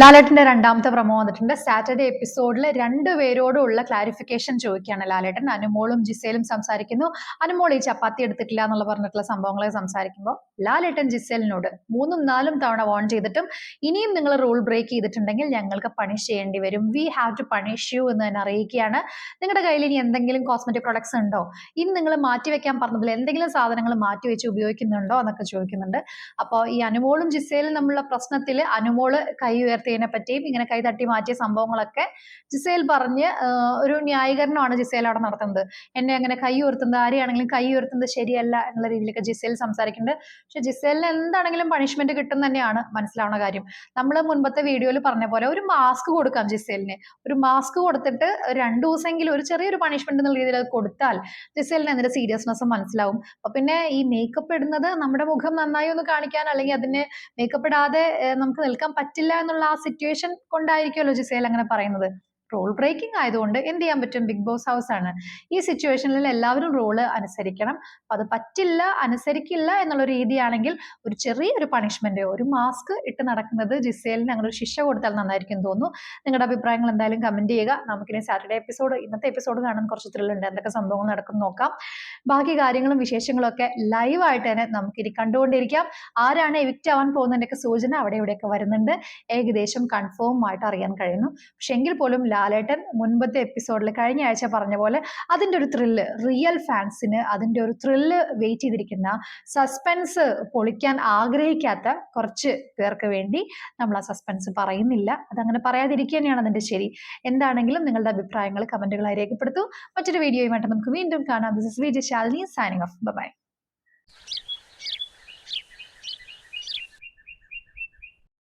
ലാലേട്ടന്റെ രണ്ടാമത്തെ പ്രമോ വന്നിട്ടുണ്ട്. സാറ്റർഡേ എപ്പിസോഡിൽ രണ്ടുപേരോടുള്ള ക്ലാരിഫിക്കേഷൻ ചോദിക്കുകയാണ് ലാലേട്ടൻ. അനുമോളും ജിസേലും സംസാരിക്കുന്നു. അനുമോൾ ഈ ചപ്പാത്തി എടുത്തിട്ടില്ല എന്നുള്ള പറഞ്ഞിട്ടുള്ള സംഭവങ്ങളെ സംസാരിക്കുമ്പോൾ ലാലേട്ടൻ ജിസേലിനോട് മൂന്നും നാലും തവണ വോൺ ചെയ്തിട്ടും ഇനിയും നിങ്ങൾ റൂൾ ബ്രേക്ക് ചെയ്തിട്ടുണ്ടെങ്കിൽ ഞങ്ങൾക്ക് പണിഷ് ചെയ്യേണ്ടി വരും. We have to punish you എന്ന് തന്നെ അറിയിക്കുകയാണ്. നിങ്ങളുടെ കയ്യിൽ ഇനി എന്തെങ്കിലും കോസ്മെറ്റിക് പ്രൊഡക്ട്സ് ഉണ്ടോ? ഇനി നിങ്ങൾ മാറ്റി വെക്കാൻ പറഞ്ഞതിൽ എന്തെങ്കിലും സാധനങ്ങൾ മാറ്റി വെച്ച് ഉപയോഗിക്കുന്നുണ്ടോ എന്നൊക്കെ ചോദിക്കുന്നുണ്ട്. അപ്പോൾ ഈ അനുമോളും ജിസേലും നമ്മളുടെ പ്രശ്നത്തിൽ അനുമോൾ കൈ ഉയർത്തിയതിനെ പറ്റിയും ഇങ്ങനെ കൈ തട്ടി മാറ്റിയ സംഭവങ്ങളൊക്കെ ജിസേൽ പറഞ്ഞ് ഒരു ന്യായീകരണമാണ് ജിസേൽ അവിടെ നടത്തുന്നത്. എന്നെ അങ്ങനെ കൈ ഉയർത്തുന്നത് ആരെയാണെങ്കിലും കൈ ഉയർത്തുന്നത് ശരിയല്ല എന്നുള്ള രീതിയിലൊക്കെ ജിസേൽ സംസാരിക്കുന്നുണ്ട്. പക്ഷെ ജിസേലിന് എന്താണെങ്കിലും പണിഷ്മെന്റ് കിട്ടും തന്നെയാണ് മനസ്സിലാവുന്ന കാര്യം. നമ്മൾ മുൻപത്തെ വീഡിയോയിൽ പറഞ്ഞ പോലെ ഒരു മാസ്ക് കൊടുക്കാം ജിസേലിന്. ഒരു മാസ്ക് കൊടുത്തിട്ട് രണ്ടു ദിവസമെങ്കിലും ഒരു ചെറിയൊരു പണിഷ്മെന്റ് എന്നുള്ള രീതിയിൽ അത് കൊടുത്താൽ ജിസേലിന് അതിന്റെ സീരിയസ്നെസ് മനസ്സിലാവും. അപ്പൊ പിന്നെ ഈ മേക്കപ്പ് ഇടുന്നത് നമ്മുടെ മുഖം നന്നായി ഒന്ന് കാണിക്കാൻ അല്ലെങ്കിൽ അതിന് മേക്കപ്പ് ഇടാതെ നമുക്ക് നിൽക്കാൻ പറ്റില്ല എന്നുള്ള സിറ്റുവേഷൻ കൊണ്ടായിരിക്കുമല്ലോ ജിസേൽ അങ്ങനെ പറയുന്നത്. റോൾ ബ്രേക്കിംഗ് ആയതുകൊണ്ട് എന്ത് ചെയ്യാൻ പറ്റും? ബിഗ് ബോസ് ഹൗസ് ആണ്. ഈ സിറ്റുവേഷനിൽ എല്ലാവരും റോൾ അനുസരിക്കണം. അത് പറ്റില്ല അനുസരിക്കില്ല എന്നുള്ള രീതിയാണെങ്കിൽ ഒരു ചെറിയൊരു പണിഷ്മെന്റ് ഒരു മാസ്ക് ഇട്ട് നടക്കുന്നത് ജിസേലിന് അങ്ങനെ ഒരു ശിക്ഷ കൊടുത്താൽ നന്നായിരിക്കും തോന്നുന്നു. നിങ്ങളുടെ അഭിപ്രായങ്ങൾ എന്തായാലും കമന്റ് ചെയ്യുക. നമുക്കിനി സാറ്റർഡേ എപ്പിസോഡ് ഇന്നത്തെ എപ്പിസോഡ് കാണാൻ കുറച്ച് ത്രില്ലുണ്ട് എന്തൊക്കെ സംഭവങ്ങൾ നടക്കും നോക്കാം. ബാക്കി കാര്യങ്ങളും വിശേഷങ്ങളും ഒക്കെ ലൈവായിട്ട് തന്നെ നമുക്കിനി കണ്ടുകൊണ്ടിരിക്കാം. ആരാണ് എവിക്റ്റ് ആവാൻ പോകുന്നതിന്റെയൊക്കെ സൂചന അവിടെ ഇവിടെയൊക്കെ വരുന്നുണ്ട്. ഏകദേശം കൺഫേം ആയിട്ട് അറിയാൻ കഴിയുന്നു. പക്ഷെ എങ്കിൽ പോലും ലാലേട്ടൻ മുൻപത്തെ എപ്പിസോഡിൽ കഴിഞ്ഞ ആഴ്ച പറഞ്ഞ പോലെ അതിന്റെ ഒരു ത്രില്ല് റിയൽ ഫാൻസിന് അതിന്റെ ഒരു ത്രില്ല് വെയിറ്റ് ചെയ്തിരിക്കുന്ന സസ്പെൻസ് പൊളിക്കാൻ ആഗ്രഹിക്കാത്ത കുറച്ച് പേർക്ക് വേണ്ടി നമ്മൾ ആ സസ്പെൻസ് പറയുന്നില്ല. അതങ്ങനെ പറയാതിരിക്കുക തന്നെയാണ് അതിന്റെ ശരി. എന്താണെങ്കിലും നിങ്ങളുടെ അഭിപ്രായങ്ങൾ കമന്റുകളായി രേഖപ്പെടുത്തൂ. മറ്റൊരു വീഡിയോയുമായിട്ട് നമുക്ക് വീണ്ടും കാണാം. This is Vijay Shalini signing off bye